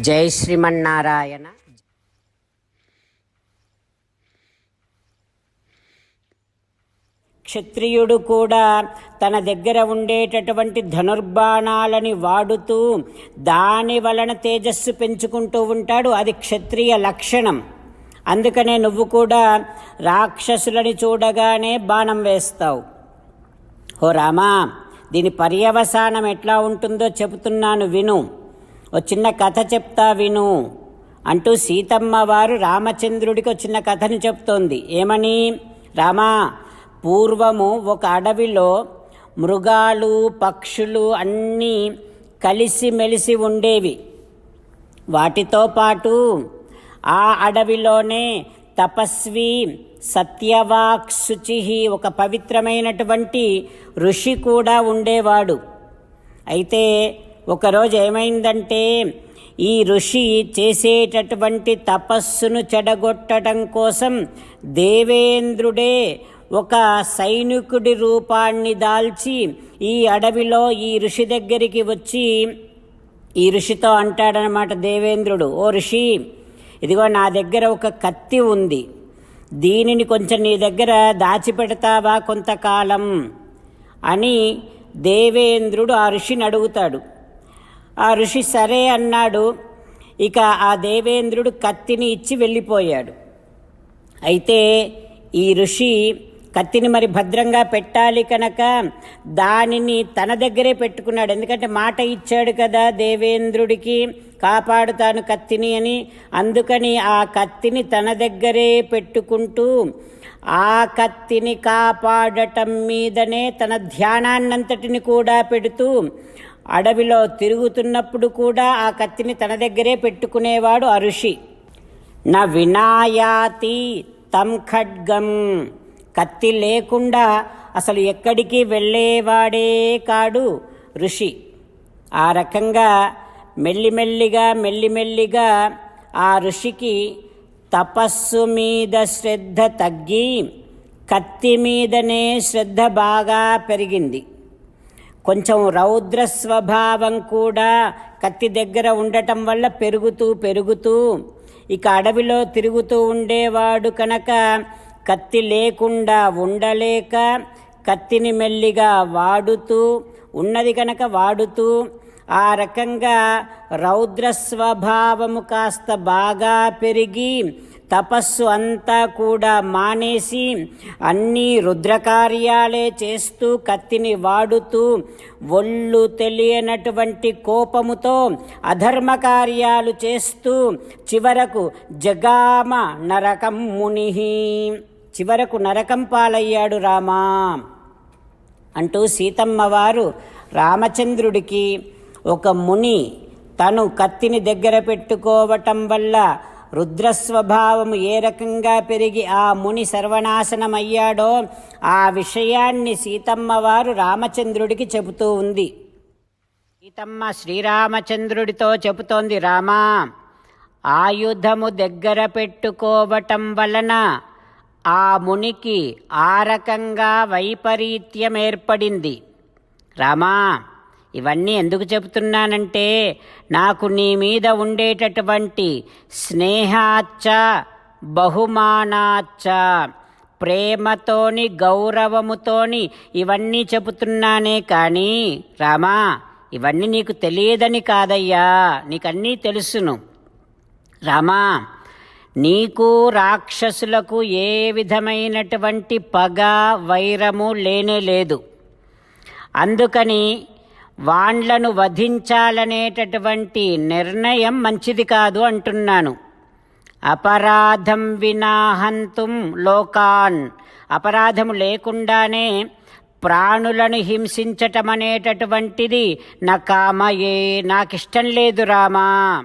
జై శ్రీమన్నారాయణ. క్షత్రియుడు కూడా తన దగ్గర ఉండేటటువంటి ధనుర్బాణాలని వాడుతూ దాని వలన తేజస్సు పెంచుకుంటూ ఉంటాడు. అది క్షత్రియ లక్షణం. అందుకనే నువ్వు కూడా రాక్షసులని చూడగానే బాణం వేస్తావు. ఓ రామా దీని పర్యవసానం ఎట్లా ఉంటుందో చెబుతున్నాను విను. ఓ చిన్న కథ చెప్తా విను. అంటూ సీతమ్మ వారు రామచంద్రుడికి ఒక చిన్న కథను చెప్తోంది. ఏమని? రామా పూర్వము ఒక అడవిలో మృగాలు పక్షులు అన్నీ కలిసిమెలిసి ఉండేవి. వాటితో పాటు ఆ అడవిలోనే తపస్వి సత్యవాక్ శుచి ఒక పవిత్రమైనటువంటి ఋషి కూడా ఉండేవాడు. అయితే ఒకరోజు ఏమైందంటే ఈ ఋషి చేసేటటువంటి తపస్సును చెడగొట్టడం కోసం దేవేంద్రుడే ఒక సైనికుడి రూపాన్ని దాల్చి ఈ అడవిలో ఈ ఋషి దగ్గరికి వచ్చి ఈ ఋషితో అంటాడనమాట దేవేంద్రుడు ఓ ఋషి ఇదిగో నా దగ్గర ఒక కత్తి ఉంది. దీనిని కొంచెం నీ దగ్గర దాచిపెడతావా కొంతకాలం? అని దేవేంద్రుడు ఆ ఋషిని అడుగుతాడు. ఆ ఋషి సరే అన్నాడు. ఇక ఆ దేవేంద్రుడు కత్తిని ఇచ్చి వెళ్ళిపోయాడు. అయితే ఈ ఋషి కత్తిని మరి భద్రంగా పెట్టాలి కనుక దానిని తన దగ్గరే పెట్టుకున్నాడు. ఎందుకంటే మాట ఇచ్చాడు కదా దేవేంద్రుడికి కాపాడుతాను కత్తిని అని. అందుకని ఆ కత్తిని తన దగ్గరే పెట్టుకుంటూ ఆ కత్తిని కాపాడటం మీదనే తన ధ్యానాన్నంతటిని కూడా పెడుతూ అడవిలో తిరుగుతున్నప్పుడు కూడా ఆ కత్తిని తన దగ్గరే పెట్టుకునేవాడు ఆ ఋషి. వినాయాతి తం ఖడ్గం. కత్తి లేకుండా అసలు ఎక్కడికి వెళ్ళేవాడే కాడు ఋషి. ఆ రకంగా మెల్లిమెల్లిగా మెల్లిమెల్లిగా ఆ ఋషికి తపస్సు మీద శ్రద్ధ తగ్గి కత్తి మీదనే శ్రద్ధ బాగా పెరిగింది. కొంచెం రౌద్ర స్వభావం కూడా కత్తి దగ్గర ఉండటం వల్ల పెరుగుతూ పెరుగుతూ ఇక అడవిలో తిరుగుతూ ఉండేవాడు కనుక కత్తి లేకుండా ఉండలేక కత్తిని మెల్లిగా వాడుతూ ఉన్నది కనుక వాడుతూ ఆ రకంగా రౌద్ర స్వభావము కాస్త బాగా పెరిగి తపస్సు అంతా కూడా మానేసి అన్నీ రుద్రకార్యాలే చేస్తూ కత్తిని వాడుతూ ఒళ్ళు తెలియనటువంటి కోపముతో అధర్మ కార్యాలు చేస్తూ చివరకు జగామ నరకం ముని చివరకు నరకం పాలయ్యాడు రామా. అంటూ సీతమ్మ వారు రామచంద్రుడికి ఒక ముని తను కత్తిని దగ్గర పెట్టుకోవటం వల్ల రుద్రస్వభావము ఏ రకంగా పెరిగి ఆ ముని సర్వనాశనమయ్యాడో ఆ విషయాన్ని సీతమ్మవారు రామచంద్రుడికి చెబుతూ ఉంది. సీతమ్మ శ్రీరామచంద్రుడితో చెబుతోంది రామా ఆయుధము దగ్గర పెట్టుకోవటం వలన ఆ మునికి ఆ రకంగా వైపరీత్యం ఏర్పడింది రామా ఇవన్నీ ఎందుకు చెబుతున్నానంటే నాకు నీ మీద ఉండేటటువంటి స్నేహాచ్చ బహుమానాచ్చ ప్రేమతోని గౌరవముతోని ఇవన్నీ చెబుతున్నానే కానీ రామా ఇవన్నీ నీకు తెలియదని కాదయ్యా. నీకన్నీ తెలుసును. రామా నీకు రాక్షసులకు ఏ విధమైనటువంటి పగ వైరము లేనే లేదు. అందుకని వాండ్లను వధించాలనేటటువంటి నిర్ణయం మంచిది కాదు అంటున్నాను. అపరాధం వినాహంతుం లోకాన్. అపరాధము లేకుండానే ప్రాణులను హింసించటం అనేటటువంటిది నా కామయే నాకిష్టం లేదు రామా.